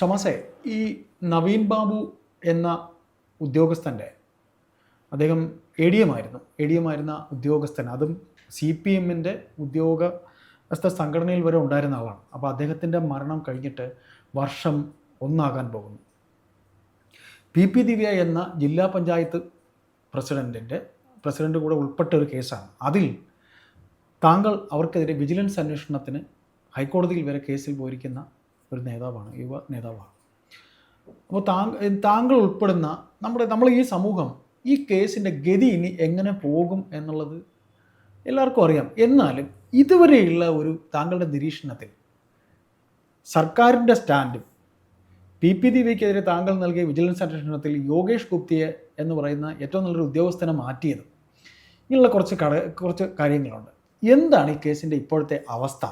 ഷമാസെ ഈ നവീൻ ബാബു എന്ന ഉദ്യോഗസ്ഥന്റെ അദ്ദേഹം എ ഡി എം ആയിരുന്നു. എ ഡി എം ആയിരുന്ന ഉദ്യോഗസ്ഥൻ. അതും സി പി എമ്മിന്റെ ഉദ്യോഗസ്ഥ സംഘടനയിൽ വരെ ഉണ്ടായിരുന്ന ആളാണ്. അപ്പോൾ അദ്ദേഹത്തിന്റെ മരണം കഴിഞ്ഞിട്ട് വർഷം ഒന്നാകാൻ പോകുന്നു. പി പി ദിവ്യ എന്ന ജില്ലാ പഞ്ചായത്ത് പ്രസിഡന്റിന്റെ പ്രസിഡന്റ് കൂടെ ഉൾപ്പെട്ട ഒരു കേസാണ്. അതിൽ താങ്കൾ അവർക്കെതിരെ വിജിലൻസ് അന്വേഷണത്തിന് ഹൈക്കോടതിയിൽ വരെ കേസിൽ പോയിരിക്കുന്ന ഒരു നേതാവാണ് യുവ നേതാവാണ്. അപ്പോൾ താങ്ക താങ്കൾ ഉൾപ്പെടുന്ന നമ്മുടെ നമ്മൾ ഈ സമൂഹം ഈ കേസിന്റെ ഗതി ഇനി എങ്ങനെ പോകും എന്നുള്ളത് എല്ലാവർക്കും അറിയാം. എന്നാലും ഇതുവരെയുള്ള ഒരു താങ്കളുടെ നിരീക്ഷണത്തിൽ സർക്കാരിന്റെ സ്റ്റാൻഡും പി പി ദിവ്യക്കെതിരെ താങ്കൾ നൽകിയ വിജിലൻസ് അന്വേഷണത്തിൽ യോഗേഷ് ഗുപ്തിയെ എന്ന് പറയുന്ന ഏറ്റവും നല്ലൊരു ഉദ്യോഗസ്ഥനെ മാറ്റിയത്. ഇങ്ങനെയുള്ള കുറച്ച് കട കുറച്ച് കാര്യങ്ങളുണ്ട്. എന്താണ് ഈ കേസിന്റെ ഇപ്പോഴത്തെ അവസ്ഥ?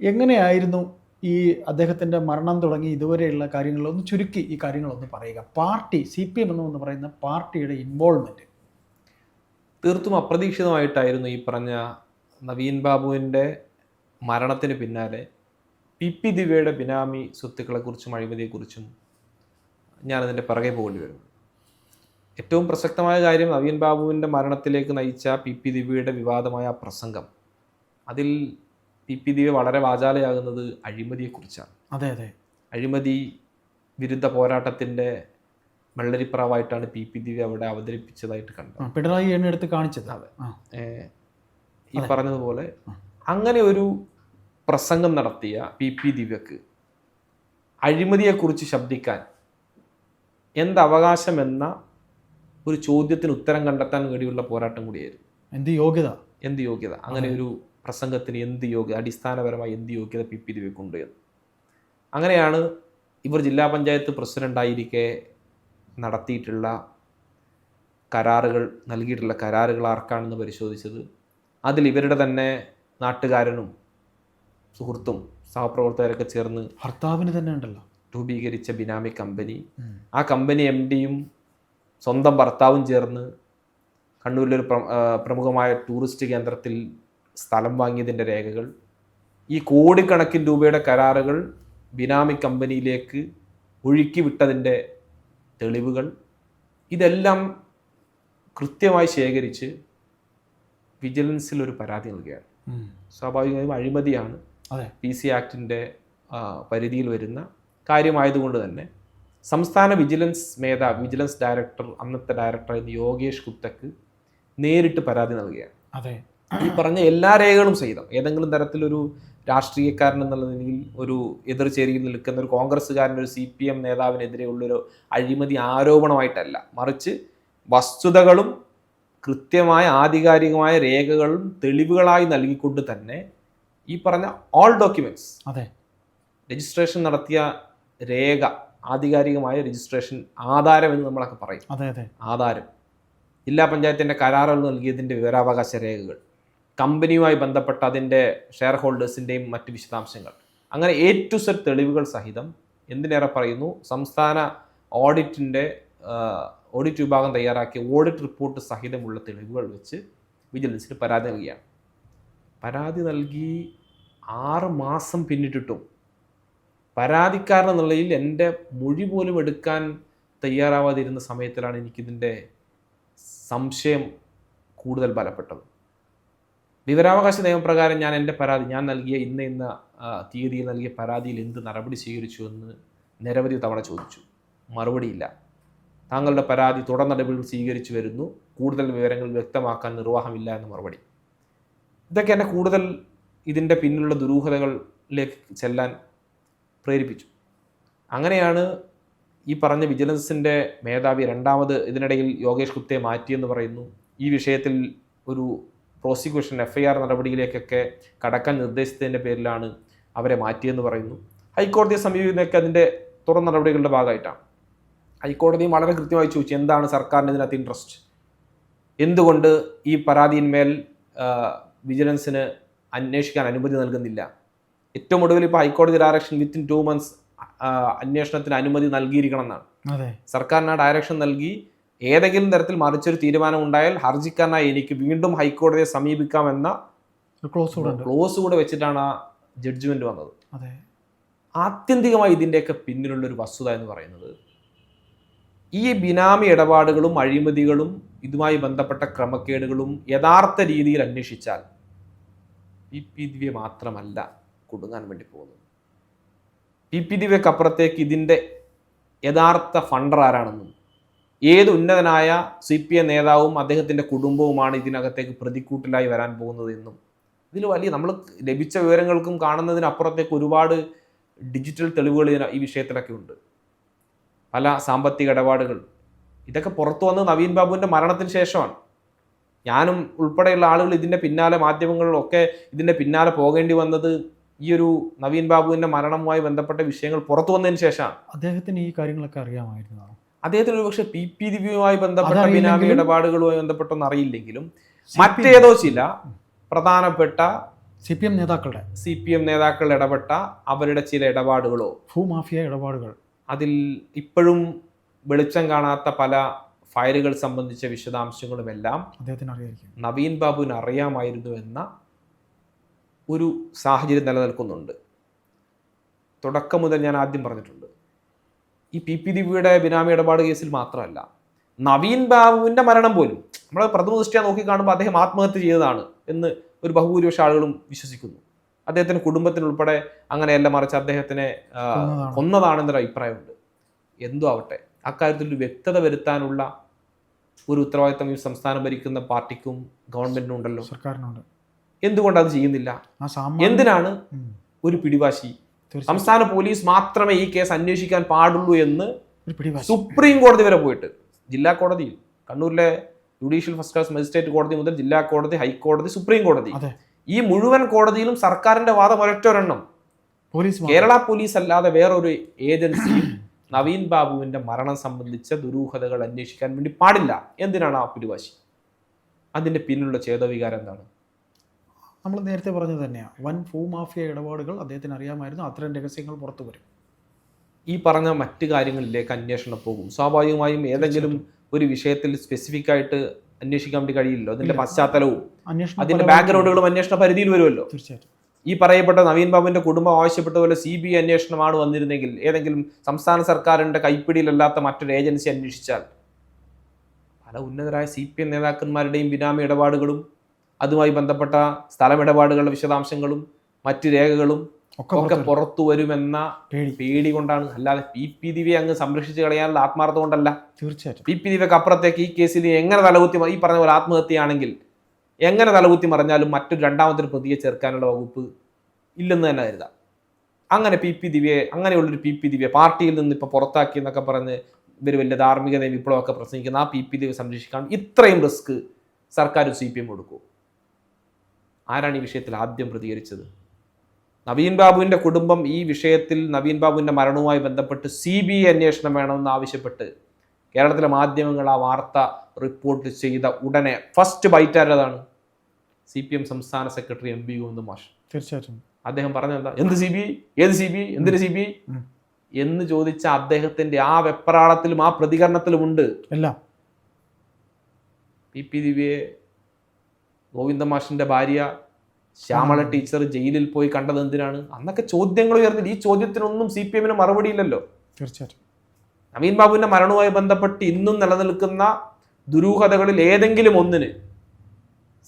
എങ്ങനെയായിരുന്നു ഈ അദ്ദേഹത്തിന്റെ മരണം തുടങ്ങി ഇതുവരെയുള്ള കാര്യങ്ങളൊന്ന് ചുരുക്കി ഈ കാര്യങ്ങളൊന്ന് പറയുക. പാർട്ടി സി പി എം എന്ന് പറയുന്ന പാർട്ടിയുടെ ഇൻവോൾവ്മെന്റ് തീർത്തും അപ്രതീക്ഷിതമായിട്ടായിരുന്നു ഈ പറഞ്ഞ നവീൻ ബാബുവിന്റെ മരണത്തിന് പിന്നാലെ പി പി ദിവ്യയുടെ ബിനാമി സ്വത്തുക്കളെക്കുറിച്ചും അഴിമതിയെക്കുറിച്ചും ഞാനതിന്റെ പിറകെ പോകേണ്ടി വരുന്നു. ഏറ്റവും പ്രസക്തമായ കാര്യം നവീൻ ബാബുവിന്റെ മരണത്തിലേക്ക് നയിച്ച പി പി ദിവ്യയുടെ വിവാദമായ പ്രസംഗം. അതിൽ പി പി ദിവ്യ വളരെ വാചാലയാകുന്നത് അഴിമതിയെക്കുറിച്ചാണ്. അതെ അതെ. അഴിമതി വിരുദ്ധ പോരാട്ടത്തിന്റെ വെള്ളരിപ്രാവായിട്ടാണ് പി പി ദിവ്യ അവിടെ അവതരിപ്പിച്ചതായിട്ട് കണ്ടത്. പിണറായി എണ്ണെടുത്ത് കാണിച്ചത്. അതെ. ഈ പറഞ്ഞതുപോലെ അങ്ങനെ ഒരു പ്രസംഗം നടത്തിയ പി പി ദിവ്യക്ക് അഴിമതിയെക്കുറിച്ച് ശബ്ദിക്കാൻ എന്തവകാശമെന്ന ഒരു ചോദ്യത്തിന് ഉത്തരം കണ്ടെത്താൻ വേണ്ടിയുള്ള പോരാട്ടം കൂടിയായിരുന്നു. എന്ത് യോഗ്യത? എന്ത് യോഗ്യത? അങ്ങനെ ഒരു പ്രസംഗത്തിന് എന്ത് യോഗ്യത അടിസ്ഥാനപരമായി എന്ത് യോഗ്യത പി പി ദിവ്യക്കുണ്ട് എന്ന്. അങ്ങനെയാണ് ഇവർ ജില്ലാ പഞ്ചായത്ത് പ്രസിഡന്റായിരിക്കെ നടത്തിയിട്ടുള്ള കരാറുകൾ നൽകിയിട്ടുള്ള കരാറുകൾ ആർക്കാണെന്ന് പരിശോധിച്ചത്. അതിൽ ഇവരുടെ തന്നെ നാട്ടുകാരനും സുഹൃത്തും സഹപ്രവർത്തകരൊക്കെ ചേർന്ന് ഭർത്താവിന് തന്നെ ഉണ്ടല്ലോ. രൂപീകരിച്ച ബിനാമി കമ്പനി. ആ കമ്പനി എം ഡിയും സ്വന്തം ഭർത്താവും ചേർന്ന് കണ്ണൂരിലൊരു പ്ര- പ്രമുഖമായ ടൂറിസ്റ്റ് കേന്ദ്രത്തിൽ സ്ഥലം വാങ്ങിയതിന്റെ രേഖകൾ ഈ കോടിക്കണക്കിന് രൂപയുടെ കരാറുകൾ ബിനാമി കമ്പനിയിലേക്ക് ഒഴുക്കി വിട്ടതിന്റെ തെളിവുകൾ ഇതെല്ലാം കൃത്യമായി ശേഖരിച്ച് വിജിലൻസിൽ ഒരു പരാതി നൽകുകയാണ്. സ്വാഭാവികമായും അഴിമതിയാണ് പി സി ആക്ടിന്റെ പരിധിയിൽ വരുന്ന കാര്യമായതുകൊണ്ട് തന്നെ സംസ്ഥാന വിജിലൻസ് മേധാവി വിജിലൻസ് ഡയറക്ടർ അന്നത്തെ ഡയറക്ടറായിരുന്ന യോഗേഷ് ഗുപ്തക്ക് നേരിട്ട് പരാതി നൽകുകയാണ്. അതെ. ഈ പറഞ്ഞ എല്ലാ രേഖകളും സഹിതം. ഏതെങ്കിലും തരത്തിലൊരു രാഷ്ട്രീയക്കാരൻ എന്നുള്ള നിലയിൽ ഒരു എതിർചേരിയിൽ നിൽക്കുന്ന ഒരു കോൺഗ്രസ്സുകാരൻ ഒരു സി പി എം നേതാവിനെതിരെയുള്ളൊരു അഴിമതി ആരോപണമായിട്ടല്ല. മറിച്ച് വസ്തുതകളും കൃത്യമായ ആധികാരികമായ രേഖകളും തെളിവുകളായി നൽകിക്കൊണ്ട് തന്നെ ഈ പറഞ്ഞ ഓൾ ഡോക്യുമെന്റ്സ് അതെ. രജിസ്ട്രേഷൻ നടത്തിയ രേഖ ആധികാരികമായ രജിസ്ട്രേഷൻ ആധാരം എന്ന് നമ്മളൊക്കെ പറയും. അതെ അതെ. ആധാരം. ജില്ലാ പഞ്ചായത്തിന്റെ കരാറുകൾ നൽകിയതിന്റെ വിവരാവകാശ രേഖകൾ. കമ്പനിയുമായി ബന്ധപ്പെട്ട അതിന്റെ ഷെയർ ഹോൾഡേഴ്സിന്റെയും മറ്റ് വിശദാംശങ്ങൾ. അങ്ങനെ എ ടു സെറ്റ് തെളിവുകൾ സഹിതം എന്തിനേറെ പറയുന്നു? സംസ്ഥാന ഓഡിറ്റിന്റെ ഓഡിറ്റ് വിഭാഗം തയ്യാറാക്കിയ ഓഡിറ്റ് റിപ്പോർട്ട് സഹിതമുള്ള തെളിവുകൾ വെച്ച് വിജിലൻസിന് പരാതി നൽകിയാണ്. പരാതി നൽകി ആറ് മാസം പിന്നിട്ടിട്ടും പരാതിക്കാരൻ നിലയിൽ എന്റെ മൊഴി പോലും എടുക്കാൻ തയ്യാറാവാതിരുന്ന സമയത്തിലാണ് എനിക്കിതിന്റെ സംശയം കൂടുതൽ ബലപ്പെട്ടത്. വിവരാവകാശ നിയമപ്രകാരം ഞാൻ എന്റെ പരാതി ഞാൻ നൽകിയ ഇന്ന ഇന്ന തീയതിയിൽ നൽകിയ പരാതിയിൽ എന്ത് നടപടി സ്വീകരിച്ചു എന്ന് നിരവധി തവണ ചോദിച്ചു. മറുപടിയില്ല. താങ്കളുടെ പരാതി തുടർ നടപടികൾ സ്വീകരിച്ചു വരുന്നു. കൂടുതൽ വിവരങ്ങൾ വ്യക്തമാക്കാൻ നിർവാഹമില്ല എന്ന മറുപടി. ഇതൊക്കെ എന്നെ കൂടുതൽ ഇതിന്റെ പിന്നിലുള്ള ദുരൂഹതകളിലേക്ക് ചെല്ലാൻ പ്രേരിപ്പിച്ചു. അങ്ങനെയാണ് ഈ പറഞ്ഞ വിജിലൻസിന്റെ മേധാവി രണ്ടാമത് ഇതിനിടയിൽ യോഗേഷ് ഗുപ്തയെ മാറ്റിയെന്ന് പറയുന്നു. ഈ വിഷയത്തിൽ ഒരു പ്രോസിക്യൂഷൻ എഫ് ഐ ആർ നടപടിയിലേക്കൊക്കെ കടക്കാൻ നിർദ്ദേശിച്ചതിന്റെ പേരിലാണ് അവരെ മാറ്റിയെന്ന് പറയുന്നു. ഹൈക്കോടതിയെ സമീപിക്കുന്നതൊക്കെ അതിന്റെ തുടർ നടപടികളുടെ ഭാഗമായിട്ടാണ്. ഹൈക്കോടതിയും വളരെ കൃത്യമായി ചോദിച്ചു എന്താണ് സർക്കാരിന് ഇതിനകത്ത് ഇൻട്രസ്റ്റ് എന്തുകൊണ്ട് ഈ പരാതിയിന്മേൽ വിജിലൻസിന് അന്വേഷിക്കാൻ അനുമതി നൽകുന്നില്ല? ഏറ്റവും ഒടുവിൽ ഇപ്പോൾ ഹൈക്കോടതി ഡയറക്ഷൻ വിത്തിൻ ടു മന്ത്സ് അന്വേഷണത്തിന് അനുമതി നൽകിയിരിക്കണം എന്നാണ് സർക്കാരിന് ആ ഡയറക്ഷൻ നൽകി ഏതെങ്കിലും തരത്തിൽ മറിച്ചൊരു തീരുമാനം ഉണ്ടായാൽ ഹർജിക്കാരനായി എനിക്ക് വീണ്ടും ഹൈക്കോടതിയെ സമീപിക്കാമെന്ന ക്ലോസ് ക്ലോസ് കൂടെ വെച്ചിട്ടാണ് ആ ജഡ്ജ്മെന്റ് വന്നത്. അതെ. ആത്യന്തികമായി ഇതിന്റെയൊക്കെ പിന്നിലുള്ള ഒരു വസ്തുത എന്ന് പറയുന്നത് ഈ ബിനാമി ഇടപാടുകളും അഴിമതികളും ഇതുമായി ബന്ധപ്പെട്ട ക്രമക്കേടുകളും യഥാർത്ഥ രീതിയിൽ അന്വേഷിച്ചാൽ പി പി ദിവ്യ മാത്രമല്ല കുടുങ്ങാൻ വേണ്ടി പോകുന്നത്. പി പി ദിവ്യക്കപ്പുറത്തേക്ക് ഇതിന്റെ യഥാർത്ഥ ഫണ്ടർ ആരാണെന്നും ഏത് ഉന്നതനായ സി പി എം നേതാവും അദ്ദേഹത്തിന്റെ കുടുംബവുമാണ് ഇതിനകത്തേക്ക് പ്രതിക്കൂട്ടിലായി വരാൻ പോകുന്നത് എന്നും. ഇതിൽ വലിയ നമ്മൾ ലഭിച്ച വിവരങ്ങൾക്കും കാണുന്നതിനപ്പുറത്തേക്ക് ഒരുപാട് ഡിജിറ്റൽ തെളിവുകൾ ഈ വിഷയത്തിലൊക്കെ ഉണ്ട്. പല സാമ്പത്തിക ഇടപാടുകൾ. ഇതൊക്കെ പുറത്തു വന്ന് നവീൻ ബാബുവിന്റെ മരണത്തിന് ശേഷമാണ്. ഞാനും ഉൾപ്പെടെയുള്ള ആളുകൾ ഇതിന്റെ പിന്നാലെ മാധ്യമങ്ങളിലൊക്കെ ഇതിന്റെ പിന്നാലെ പോകേണ്ടി വന്നത് ഈ ഒരു നവീൻ ബാബുവിന്റെ മരണവുമായി ബന്ധപ്പെട്ട വിഷയങ്ങൾ പുറത്തു വന്നതിന് ശേഷമാണ്. അദ്ദേഹത്തിന് ഈ കാര്യങ്ങളൊക്കെ അറിയാമായിരുന്നതാണ് അദ്ദേഹത്തിന് ഒരുപക്ഷെ പി പി ദിവ്യവുമായി ബന്ധപ്പെട്ട ബിനാമി ഇടപാടുകളുമായി ബന്ധപ്പെട്ടൊന്നും അറിയില്ലെങ്കിലും മറ്റേതോ ചില പ്രധാനപ്പെട്ട സി പി എം നേതാക്കളുടെ സി പി എം നേതാക്കൾ ഇടപെട്ട അവരുടെ ചില ഇടപാടുകളോ ഭൂമാഫിയ ഇടപാടുകൾ. അതിൽ ഇപ്പോഴും വെളിച്ചം കാണാത്ത പല ഫയലുകൾ സംബന്ധിച്ച വിശദാംശങ്ങളും എല്ലാം അദ്ദേഹത്തിന് അറിയായിരിക്കും. നവീൻ ബാബുവിന് അറിയാമായിരുന്നു എന്ന ഒരു സാഹചര്യം നിലനിൽക്കുന്നുണ്ട്. തുടക്കം മുതൽ ഞാൻ ആദ്യം പറഞ്ഞിട്ടുണ്ട്. ഈ പി പി ദിവ്യയുടെ ബിനാമി ഇടപാട് കേസിൽ മാത്രമല്ല നവീൻ ബാബുവിന്റെ മരണം പോലും നമ്മൾ പ്രഥമ ദൃഷ്ടിയാ നോക്കി കാണുമ്പോൾ അദ്ദേഹം ആത്മഹത്യ ചെയ്തതാണ് എന്ന് ഒരു ബഹുഭൂരിപക്ഷ ആളുകളും വിശ്വസിക്കുന്നു. അദ്ദേഹത്തിന്റെ കുടുംബത്തിനുൾപ്പെടെ അങ്ങനെയല്ല മറിച്ച് അദ്ദേഹത്തിനെ കൊന്നതാണ്. കൊന്നതാണെന്നൊരു അഭിപ്രായമുണ്ട്. എന്തോ ആവട്ടെ അക്കാര്യത്തിൽ ഒരു വ്യക്തത വരുത്താനുള്ള ഒരു ഉത്തരവാദിത്തം ഈ സംസ്ഥാനം ഭരിക്കുന്ന പാർട്ടിക്കും ഗവൺമെന്റിനും ഉണ്ടല്ലോ. സർക്കാരിനുണ്ട്. എന്തുകൊണ്ട് അത് ചെയ്യുന്നില്ല? എന്തിനാണ് ഒരു പിടിവാശി സംസ്ഥാന പോലീസ് മാത്രമേ ഈ കേസ് അന്വേഷിക്കാൻ പാടുള്ളൂ എന്ന് സുപ്രീം കോടതി വരെ പോയിട്ട്. ജില്ലാ കോടതിയിൽ കണ്ണൂരിലെ ജുഡീഷ്യൽ ഫസ്റ്റ് ക്ലാസ് മജിസ്ട്രേറ്റ് കോടതി മുതൽ ജില്ലാ കോടതി ഹൈക്കോടതി സുപ്രീം കോടതി. ഈ മുഴുവൻ കോടതിയിലും സർക്കാരിന്റെ വാദം ഒരൊറ്റൊരെണ്ണം. പോലീസ് കേരള പോലീസ് അല്ലാതെ വേറൊരു ഏജൻസി നവീൻ ബാബുവിന്റെ മരണം സംബന്ധിച്ച ദുരൂഹതകൾ അന്വേഷിക്കാൻ വേണ്ടി പാടില്ല. എന്തിനാണ് ആ പിടിവാശി? അതിന്റെ പിന്നിലുള്ള ചേതോവികാരം എന്താണ്? നമ്മൾ നേരത്തെ പറഞ്ഞത് തന്നെയാണ് വൻ ഭൂമാഫിയ ഇടപാടുകൾ അദ്ദേഹത്തിന് അറിയാമായിരുന്നു. അത്തരം രഹസ്യങ്ങൾ പുറത്തു വരും. ഈ പറഞ്ഞ മറ്റ് കാര്യങ്ങളിലേക്ക് അന്വേഷണം പോകും. സ്വാഭാവികമായും ഏതെങ്കിലും ഒരു വിഷയത്തിൽ സ്പെസിഫിക് ആയിട്ട് അന്വേഷിക്കാൻ വേണ്ടി കഴിയില്ലല്ലോ. അതിന്റെ പശ്ചാത്തലവും അന്വേഷണം അതിന്റെ ബാക്ക്ഗ്രൗണ്ടുകളും അന്വേഷണ പരിധിയിൽ വരുമല്ലോ. തീർച്ചയായിട്ടും. ഈ പറയപ്പെട്ട നവീൻ ബാബുവിന്റെ കുടുംബം ആവശ്യപ്പെട്ട പോലെ സി ബി ഐ അന്വേഷണമാണ് വന്നിരുന്നെങ്കിൽ ഏതെങ്കിലും സംസ്ഥാന സർക്കാരിന്റെ കൈപ്പിടിയിലല്ലാത്ത മറ്റൊരു ഏജൻസി അന്വേഷിച്ചാൽ പല ഉന്നതരായ സി പി എം നേതാക്കന്മാരുടെയും ബിനാമി ഇടപാടുകളും അതുമായി ബന്ധപ്പെട്ട സ്ഥലമിടപാടുകളുടെ വിശദാംശങ്ങളും മറ്റ് രേഖകളും ഒക്കെ പുറത്ത് വരും. പുറത്തു വരുമെന്ന പേടി. പേടി കൊണ്ടാണ്. അല്ലാതെ പി പി ദിവ്യ അങ്ങ് സംരക്ഷിച്ചു കളയാനുള്ള ആത്മാർത്ഥം കൊണ്ടല്ല. തീർച്ചയായിട്ടും. പി പി ദിവ്യക്ക് അപ്പുറത്തേക്ക് ഈ കേസിൽ എങ്ങനെ തലകുത്തി ഈ പറഞ്ഞ പോലെ ആത്മഹത്യയാണെങ്കിൽ എങ്ങനെ തലകുത്തി മറിഞ്ഞാലും മറ്റൊരു രണ്ടാമത്തെ പ്രതിയെ ചേർക്കാനുള്ള വകുപ്പ് ഇല്ലെന്ന് തന്നെ കരുതാം. അങ്ങനെ പി പി ദിവ്യയെ അങ്ങനെയുള്ളൊരു പി പി ദിവ്യ പാർട്ടിയിൽ നിന്ന് ഇപ്പോൾ പുറത്താക്കി എന്നൊക്കെ പറഞ്ഞ് ഇവർ വലിയ ധാർമ്മികതയും വിപ്ലവമൊക്കെ പ്രസംഗിക്കുന്ന ആ പി പി ദിവ്യ സംരക്ഷിക്കാൻ ഇത്രയും റിസ്ക് സർക്കാർ സി പി എം കൊടുക്കൂ ആരാണ് ഈ വിഷയത്തിൽ ആദ്യം പ്രതികരിച്ചത്? നവീൻ ബാബുവിന്റെ കുടുംബം ഈ വിഷയത്തിൽ നവീൻ ബാബുവിന്റെ മരണവുമായി ബന്ധപ്പെട്ട് സി ബി ഐ അന്വേഷണം വേണമെന്ന് ആവശ്യപ്പെട്ട് കേരളത്തിലെ മാധ്യമങ്ങൾ ആ വാർത്ത റിപ്പോർട്ട് ചെയ്ത ഉടനെ ഫസ്റ്റ് ബൈറ്റ് ആരതാണ് സി പി എം സംസ്ഥാന സെക്രട്ടറി എം ബി ഗോവിന്ദ മാഷ്. തീർച്ചയായിട്ടും. അദ്ദേഹം പറഞ്ഞെന്താ എന്ത് സി ബി ഏത് സി ബി എന്തിന് സി ബി എന്ന് ചോദിച്ച അദ്ദേഹത്തിന്റെ ആ വെപ്രാളത്തിലും ആ പ്രതികരണത്തിലുമുണ്ട് എല്ലാം. പി പി ദിവ്യയെ ഗോവിന്ദ മാഷിന്റെ ഭാര്യ ശ്യാമള ടീച്ചർ ജയിലിൽ പോയി കണ്ടത് എന്തിനാണ്? അന്നൊക്കെ ചോദ്യങ്ങൾ ഉയർന്നില്ല. ഈ ചോദ്യത്തിനൊന്നും സി പി എമ്മിന് മറുപടിയില്ലല്ലോ തീർച്ചയായിട്ടും. നവീൻ ബാബുവിന്റെ മരണവുമായി ബന്ധപ്പെട്ട് ഇന്നും നിലനിൽക്കുന്ന ദുരൂഹതകളിൽ ഏതെങ്കിലും ഒന്നിന്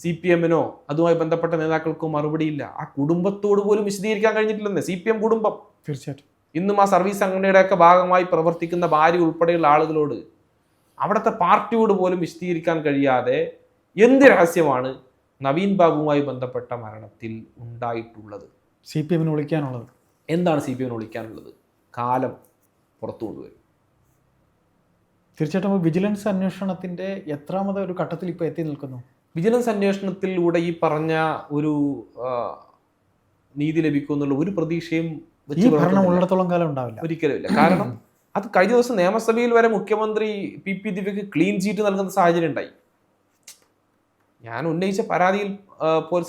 സി പി എമ്മിനോ അതുമായി ബന്ധപ്പെട്ട നേതാക്കൾക്കോ മറുപടിയില്ല ആ കുടുംബത്തോട് പോലും വിശദീകരിക്കാൻ കഴിഞ്ഞിട്ടില്ലെന്ന്. സി പി എം കുടുംബം. തീർച്ചയായിട്ടും. ഇന്നും ആ സർവീസ് സംഘടനയുടെ ഒക്കെ ഭാഗമായി പ്രവർത്തിക്കുന്ന ഭാര്യ ഉൾപ്പെടെയുള്ള ആളുകളോട് അവിടുത്തെ പാർട്ടിയോട് പോലും വിശദീകരിക്കാൻ കഴിയാതെ എന്ത് രഹസ്യമാണ്? നവീൻ ബാബുവുമായി ബന്ധപ്പെട്ട മരണത്തിൽ ഉണ്ടായിട്ടുള്ളത്. സി പി എമ്മിന് വിളിക്കാനുള്ളത്. എന്താണ് സി പി എമ്മിന് വിളിക്കാനുള്ളത്? കാലം പുറത്തു കൊണ്ടുവരും. തീർച്ചയായിട്ടും വിജിലൻസ് അന്വേഷണത്തിന്റെ എത്രാമത് ഒരു ഘട്ടത്തിൽ ഇപ്പോൾ എത്തി നിൽക്കുന്നു? വിജിലൻസ് അന്വേഷണത്തിലൂടെ ഈ പറഞ്ഞ ഒരു നീതി ലഭിക്കുമെന്നുള്ള ഒരു പ്രതീക്ഷയും ഈ ഭരണം. ഉള്ളിടത്തോളം കാലം ഉണ്ടാവില്ല. ഒരിക്കലുമില്ല. കാരണം അത് കഴിഞ്ഞ ദിവസം നിയമസഭയിൽ വരെ മുഖ്യമന്ത്രി പി പി ദിവ്യക്ക് ക്ലീൻ ചീറ്റ് നൽകുന്ന സാഹചര്യം ഉണ്ടായി. ഞാൻ ഉന്നയിച്ച പരാതിയിൽ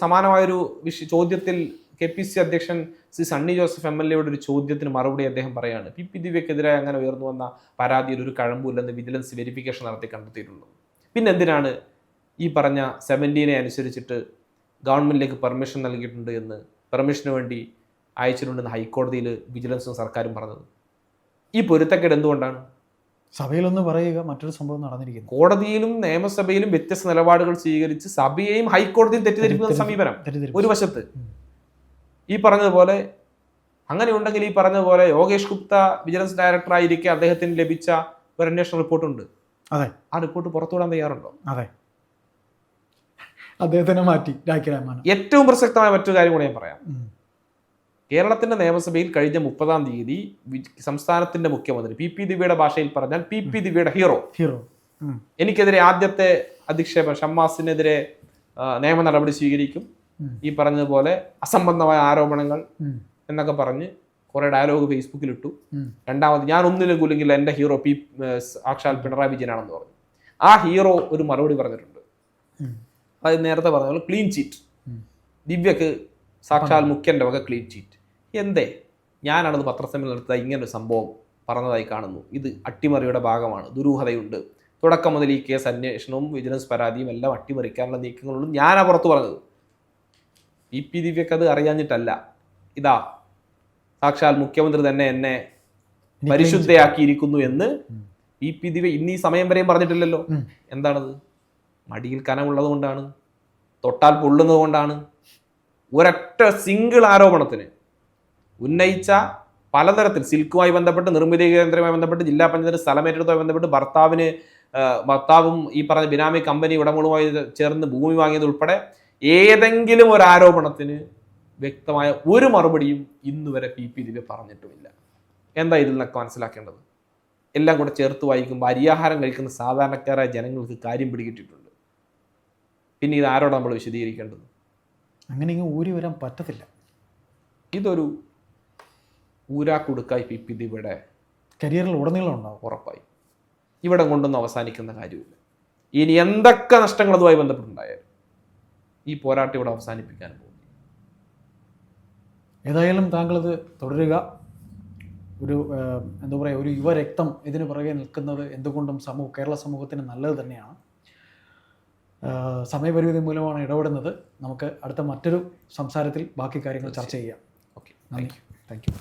സമാനമായൊരു വിഷ ചോദ്യത്തിൽ കെ പി സി അധ്യക്ഷൻ ശ്രീ സണ്ണി ജോസഫ് എം എൽ എയുടെ ഒരു ചോദ്യത്തിന് മറുപടി അദ്ദേഹം പറയാണ് പി പി ദിവ്യക്കെതിരെ അങ്ങനെ ഉയർന്നു വന്ന പരാതിയിൽ ഒരു കഴമ്പില്ലെന്ന് വിജിലൻസ് വെരിഫിക്കേഷൻ നടത്തി കണ്ടെത്തിയിട്ടുള്ളൂ പിന്നെ എന്തിനാണ് ഈ പറഞ്ഞ സെവന്റീനെ അനുസരിച്ചിട്ട് ഗവൺമെന്റിലേക്ക് പെർമിഷൻ നൽകിയിട്ടുണ്ട് എന്ന് പെർമിഷന് വേണ്ടി അയച്ചിട്ടുണ്ടെന്ന് ഹൈക്കോടതിയിൽ വിജിലൻസും സർക്കാരും പറഞ്ഞത്? ഈ പൊരുത്തക്കേട് എന്തുകൊണ്ടാണ്? സഭയിലൊന്ന് പറയുക മറ്റൊരു സംഭവം നടന്നിരിക്കുന്നു. കോടതിയിലും നിയമസഭയിലും വ്യത്യസ്ത നിലപാടുകൾ സ്വീകരിച്ച് സഭയെയും ഹൈക്കോടതിയും തെറ്റിദ്ധരിക്കുന്ന സമീപനം. ഒരു വശത്ത്. ഈ പറഞ്ഞതുപോലെ അങ്ങനെ ഉണ്ടെങ്കിൽ ഈ പറഞ്ഞതുപോലെ യോഗേഷ് ഗുപ്ത വിജിലൻസ് ഡയറക്ടർ ആയിരിക്കെ അദ്ദേഹത്തിന് ലഭിച്ച ഒരു അന്വേഷണ റിപ്പോർട്ടുണ്ട്. അതെ. ആ റിപ്പോർട്ട് പുറത്തുവിടാൻ തയ്യാറുണ്ടോ? അതെ. അദ്ദേഹത്തിനെ മാറ്റി രാഖിരാമാനം ഏറ്റവും പ്രസക്തമായ മറ്റൊരു കാര്യം കൂടെ ഞാൻ പറയാം. കേരളത്തിന്റെ നിയമസഭയിൽ കഴിഞ്ഞ മുപ്പതാം തീയതി സംസ്ഥാനത്തിന്റെ സംസ്ഥാനത്തിന്റെ മുഖ്യമന്ത്രി പി പി ദിവ്യയുടെ ഭാഷയിൽ പറഞ്ഞാൽ പി പി ദിവ്യയുടെ ഹീറോ. ഹീറോ. എനിക്കെതിരെ ആദ്യത്തെ അധിക്ഷേപം ഷമ്മാസിനെതിരെ നിയമ നടപടി സ്വീകരിക്കും. ഈ പറഞ്ഞതുപോലെ അസംബന്ധമായ ആരോപണങ്ങൾ എന്നൊക്കെ പറഞ്ഞ് കുറെ ഡയലോഗ് ഫേസ്ബുക്കിൽ ഇട്ടു രണ്ടാമത് ഞാൻ ഒന്നിലും കൂലെങ്കിൽ എന്റെ ഹീറോ പി ആക്ഷാൽ സാക്ഷാൽ പിണറായി വിജയനാണെന്ന് പറഞ്ഞു. ആ ഹീറോ ഒരു മറുപടി പറഞ്ഞിട്ടുണ്ട്. അത് നേരത്തെ പറഞ്ഞ പോലെ ക്ലീൻ ചീറ്റ്. ദിവ്യക്ക് സാക്ഷാൽ മുഖ്യന്റെ വക ക്ലീൻ ചീറ്റ്. എന്തേ? ഞാനാണത് പത്രസമ്മേളനം നടത്തുക ഇങ്ങനെ ഒരു സംഭവം പറഞ്ഞതായി കാണുന്നു. ഇത് അട്ടിമറിയുടെ ഭാഗമാണ്. ദുരൂഹതയുണ്ട്. തുടക്കം മുതൽ ഈ കേസ് അന്വേഷണവും വിജിലൻസ് പരാതിയും എല്ലാം അട്ടിമറിക്കാനുള്ള നീക്കങ്ങളുള്ളൂ ഞാനാ പുറത്തു പറഞ്ഞത്. ഇ പി ദിവ്യക്ക് അത് അറിയാഞ്ഞിട്ടല്ല. ഇതാ സാക്ഷാൽ മുഖ്യമന്ത്രി തന്നെ എന്നെ പരിശുദ്ധയാക്കിയിരിക്കുന്നു എന്ന് ഇ പി ദിവ്യ ഇന്ന് ഈ സമയം വരെയും പറഞ്ഞിട്ടില്ലല്ലോ. എന്താണത്? മടിയിൽ കനമുള്ളത് കൊണ്ടാണ്? തൊട്ടാൽ പൊള്ളുന്നത് കൊണ്ടാണ്? ഒരൊറ്റ സിംഗിൾ ആരോപണത്തിന് ഉന്നയിച്ച പലതരത്തിൽ സിൽക്കുമായി ബന്ധപ്പെട്ട് നിർമ്മിതി കേന്ദ്രവുമായി ബന്ധപ്പെട്ട് ജില്ലാ പഞ്ചായത്ത് സ്ഥലമേറ്റെടുത്തുമായി ബന്ധപ്പെട്ട് ഭർത്താവിന് ഭർത്താവും ഈ പറഞ്ഞ ബിനാമി കമ്പനി ഉടമകളുമായി ചേർന്ന് ഭൂമി വാങ്ങിയത് ഉൾപ്പെടെ ഏതെങ്കിലും ഒരു ആരോപണത്തിന് വ്യക്തമായ ഒരു മറുപടിയും ഇന്നുവരെ പി പി ദിവ്യ പറഞ്ഞിട്ടുമില്ല. എന്താ ഇതിൽ നിന്നൊക്കെ മനസ്സിലാക്കേണ്ടത്? എല്ലാം കൂടെ ചേർത്ത് വായിക്കുമ്പോൾ അരിയാഹാരം കഴിക്കുന്ന സാധാരണക്കാരായ ജനങ്ങൾക്ക് കാര്യം പിടികിട്ടിട്ടുണ്ട് പിന്നെ ഇത് ആരോടാണ് നമ്മൾ വിശദീകരിക്കേണ്ടത്? അങ്ങനെ ഊരി വരാൻ പറ്റത്തില്ല. ഇതൊരു ഊരാക്കുടുക്കായി കൊടുക്കായി പിപ്പിത് ഇവിടെ കരിയറിൽ ഉടനീളം ഉണ്ടാവും. ഉറപ്പായി. ഇവിടെ കൊണ്ടൊന്നും അവസാനിക്കുന്ന കാര്യമില്ല. ഇനി എന്തൊക്കെ നഷ്ടങ്ങൾ അതുമായി ബന്ധപ്പെട്ടുണ്ടായാലും ഈ പോരാട്ടം ഇവിടെ അവസാനിപ്പിക്കാൻ പോകും ഏതായാലും താങ്കളത് തുടരുക. ഒരു എന്താ പറയുക ഒരു യുവരക്തം ഇതിന് പുറകെ നിൽക്കുന്നത് എന്തുകൊണ്ടും സമൂഹ കേരള സമൂഹത്തിന് നല്ലത് തന്നെയാണ്. സമയപരിമിതി മൂലമാണ് ഇടപെടുന്നത്. നമുക്ക് അടുത്ത മറ്റൊരു സംസാരത്തിൽ ബാക്കി കാര്യങ്ങൾ ചർച്ച ചെയ്യാം. ഓക്കെ. നന്ദി. Thank you.